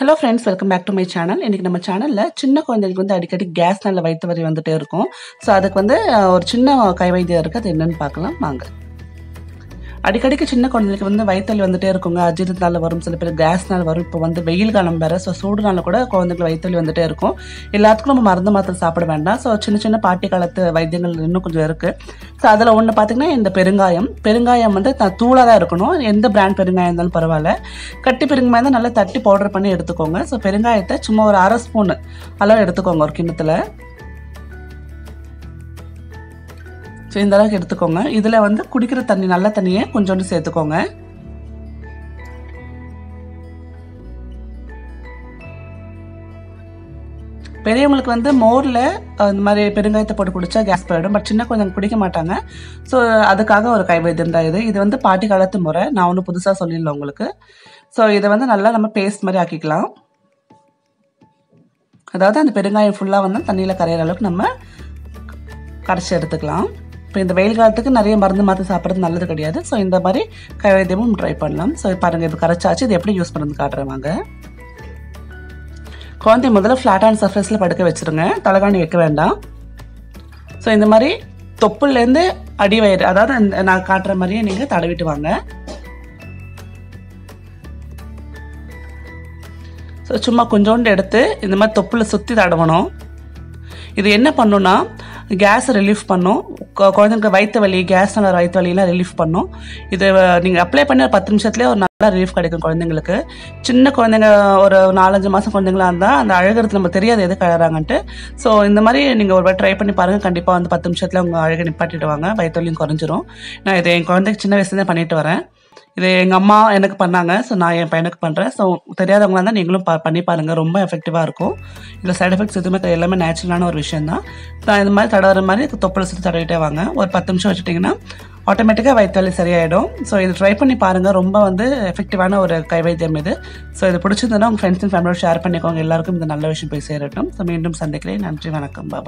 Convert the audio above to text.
Hello friends welcome back to my channel இன்றைக்கி நம்ம சேனலில் சின்ன குழந்தைகளுக்கு வந்து அடிக்கடி கேஸ் நல்ல வயிற்று வரி வந்துட்டே இருக்கும். ஸோ அதுக்கு வந்து ஒரு சின்ன கை வைத்தியம் இருக்குது. அது என்னன்னு பார்க்கலாம். வாங்க. அடிக்கடிக்கு சின்ன குழந்தைங்களுக்கு வந்து வயிற்றல் வந்துட்டே இருக்குங்க. அஜீரணத்தால் வரும். சில பேர் கேஸ்னால வரும். இப்போ வந்து வெயில் காலம் வேறு. ஸோ சூடுனால கூட குழந்தைங்களுக்கு வயிற்றல் வந்துட்டே இருக்கும். எல்லாத்துக்கும் நம்ம மருந்து மாத்திரை சாப்பிட வேண்டாம். ஸோ சின்ன சின்ன பாட்டி காலத்து வைத்தியங்கள் இன்னும் கொஞ்சம் இருக்குது ஸோ அதில் ஒன்று பார்த்தீங்கன்னா இந்த பெருங்காயம். பெருங்காயம் வந்து த- தூளாக தான் இருக்கணும். எந்த பிராண்ட் பெருங்காயம் இருந்தாலும் பரவாயில்ல. கட்டி பெருங்காயம் தான் நல்லா தட்டி பவுடர் பண்ணி எடுத்துக்கோங்க. ஸோ பெருங்காயத்தை சும்மா ஒரு அரை ஸ்பூன் அளவு எடுத்துக்கோங்க ஒரு கிண்ணத்தில். ஸோ இந்த அளவுக்கு எடுத்துக்கோங்க. இதில் வந்து குடிக்கிற தண்ணி நல்ல தண்ணியை கொஞ்சோண்டு சேர்த்துக்கோங்க. பெரியவங்களுக்கு வந்து மோரில் இந்த மாதிரி பெருங்காயத்தை போட்டு குடிச்சா கேஸ் போயிடும். பட் சின்ன கொஞ்சம் குடிக்க மாட்டாங்க. ஸோ அதுக்காக ஒரு கைவைத்தியம் தான் இது இது வந்து பாட்டி காலத்து முறை. நான் ஒன்றும் புதுசாக சொல்லிடல உங்களுக்கு. ஸோ இதை வந்து நல்லா நம்ம பேஸ்ட் மாதிரி ஆக்கிக்கலாம். அதாவது அந்த பெருங்காயம் ஃபுல்லாக வந்து தண்ணியில் கரையிற அளவுக்கு நம்ம கரைச்சி எடுத்துக்கலாம். இப்போ இந்த வெயில் காலத்துக்கு நிறைய மருந்து மாற்றி சாப்பிட்றது நல்லது கிடையாது. ஸோ இந்த மாதிரி கைவைத்தியமும் ட்ரை பண்ணலாம். ஸோ பாருங்கள் இது கரைச்சாச்சு. இது எப்படி யூஸ் பண்ணுறது காட்டுறவாங்க குழந்தை முதல்ல ஃப்ளாட் அண்ட் சர்ஃபேஸில் படுக்க வச்சுருங்க. தலைகாணி வைக்க வேண்டாம். ஸோ இந்த மாதிரி தொப்புலேருந்து அடி வயிறு அதாவது நான் காட்டுற மாதிரியே நீங்கள் தடவிட்டு வாங்க. ஸோ சும்மா கொஞ்சோண்டு எடுத்து இந்த மாதிரி தொப்புளை சுற்றி தடவணும். இது என்ன பண்ணுன்னா கேஸை ரிலீஃப் பண்ணும். குழந்தைங்களுக்கு வயிற்று வலி கேஸ்னால வயிற்று வலியெல்லாம் ரிலீஃப் பண்ணும். இது நீங்கள் அப்ளை பண்ணி ஒரு பத்து நிமிஷத்துலேயே ஒரு நல்லா ரிலீஃப் கிடைக்கும் குழந்தைங்களுக்கு. சின்ன குழந்தைங்க ஒரு நாலஞ்சு மாதம் குழந்தைங்களா இருந்தால் அந்த அழகிறது நம்ம தெரியாது எது கழறாங்கன்ட்டு ஸோ இந்த மாதிரி நீங்கள் ஒரு ட்ரை பண்ணி பாருங்கள் கண்டிப்பாக வந்து பத்து நிமிஷத்தில் உங்கள் அழகை நிப்பாட்டிடுவாங்க. வயிற்று வலியும் குறைஞ்சிரும். நான் இதை என் குழந்தைக்கு சின்ன வயசுலேருந்து பண்ணிட்டு வரேன். இது எங்கள் அம்மா எனக்கு பண்ணாங்க. ஸோ நான் என் பையனுக்கு பண்ணுறேன் ஸோ தெரியாதவங்களா இருந்தால் நீங்களும் பா பண்ணி பாருங்கள் ரொம்ப எஃபெக்டிவாக இருக்கும். இதில் சைடு எஃபெக்ட்ஸ் எதுவுமே எல்லாமே நேச்சுரலான ஒரு விஷயம் தான் நான் இந்த மாதிரி தடவுற மாதிரி தொப்பில் சுற்றி தடவிட்டே வாங்க. ஒரு பத்து நிமிஷம் வச்சுட்டிங்கன்னா ஆட்டோமேட்டிக்காக வயிற்று சரியாயிடும். ஸோ இது ட்ரை பண்ணி பாருங்கள் ரொம்ப வந்து எஃபெக்டிவான ஒரு கை வைத்தியம் இது. ஸோ இது பிடிச்சிருந்ததுன்னா உங்கள் ஃப்ரெண்ட்ஸ் அண்ட் ஃபேமிலியோட ஷேர் பண்ணிக்கோங்க. எல்லாருக்கும் இந்த நல்ல விஷயம் போய் சேரட்டும். ஸோ மீண்டும் சந்திக்கிறேன். நன்றி வணக்கம். பாய்